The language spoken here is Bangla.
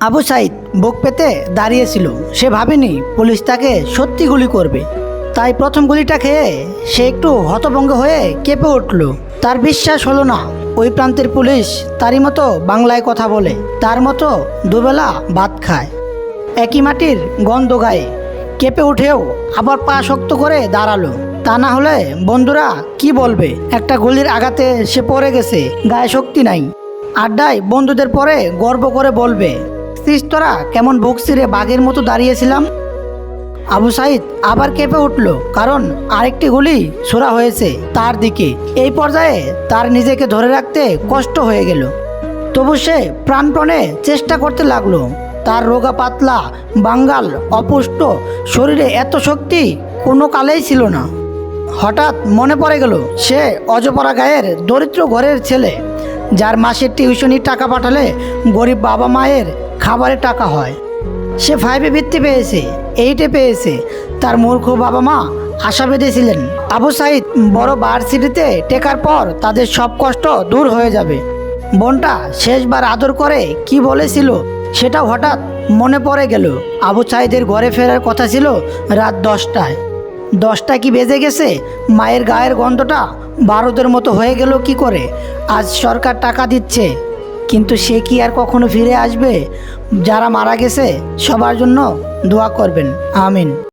আবু সাইদ বুক পেতে দাঁড়িয়েছিল। সে ভাবেনি পুলিশ তাকে সত্যি গুলি করবে। তাই প্রথম গুলিটা খেয়ে সে একটু হতভঙ্গ হয়ে কেঁপে উঠল। তার বিশ্বাস হলো না। ওই প্রান্তের পুলিশ তারই মতো বাংলায় কথা বলে। তার মতো দুবেলা ভাত খায়। একই মাটির গন্ধ গায়ে কেঁপে উঠেও আবার পা শক্ত করে দাঁড়াল। তা না হলে বন্ধুরা কি বলবে? একটা গুলির আঘাতে সে পড়ে গেছে, গায়ে শক্তি নাই। আড্ডায় বন্ধুদের পরে গর্ব করে বলবে "সিস তোরা? কেমন বুক ছিঁড়ে বাঘের মতো দাঁড়িয়েছিলাম। আবু সাইদ আবার কেঁপে উঠল, কারণ আরেকটি গুলি ছোড়া হয়েছে তার দিকে। এই পর্যায়ে তার নিজেকে ধরে রাখতে কষ্ট হয়ে গেল। তবু সে প্রাণপণে চেষ্টা করতে লাগল। তার রোগা পাতলা বাঙ্গাল অপুষ্ট শরীরে এত শক্তি কোনো কালেই ছিল না। হঠাৎ মনে পড়ে গেল, সে অজপরা গায়ের দরিদ্র ঘরের ছেলে, যার মাসের টিউশনির টাকা পাঠালে গরিব বাবা মায়ের খাবারের টাকা হয়। সে ফাইভে বৃত্তি পেয়েছে এইটে পেয়েছে। তার মূর্খ বাবা মা আশা বেঁধেছিলেন। আবু সাইদ বড় ভার্সিটিতে টেকার পর তাদের সব কষ্ট দূর হয়ে যাবে। বোনটা শেষবার আদর করে কি বলেছিল সেটা হঠাৎ মনে পড়ে গেল। আবু সাইদের ঘরে ফেরার কথা ছিল রাত দশটায়। দশটা কি বেজে গেছে? মায়ের গায়ের গন্ধটা বারোদের মতো হয়ে গেল কি করে? আজ সরকার টাকা দিচ্ছে। কিন্তু সে কি আর কখনো ফিরে আসবে? যারা মারা গেছে, সবার জন্য দোয়া করবেন। আমিন।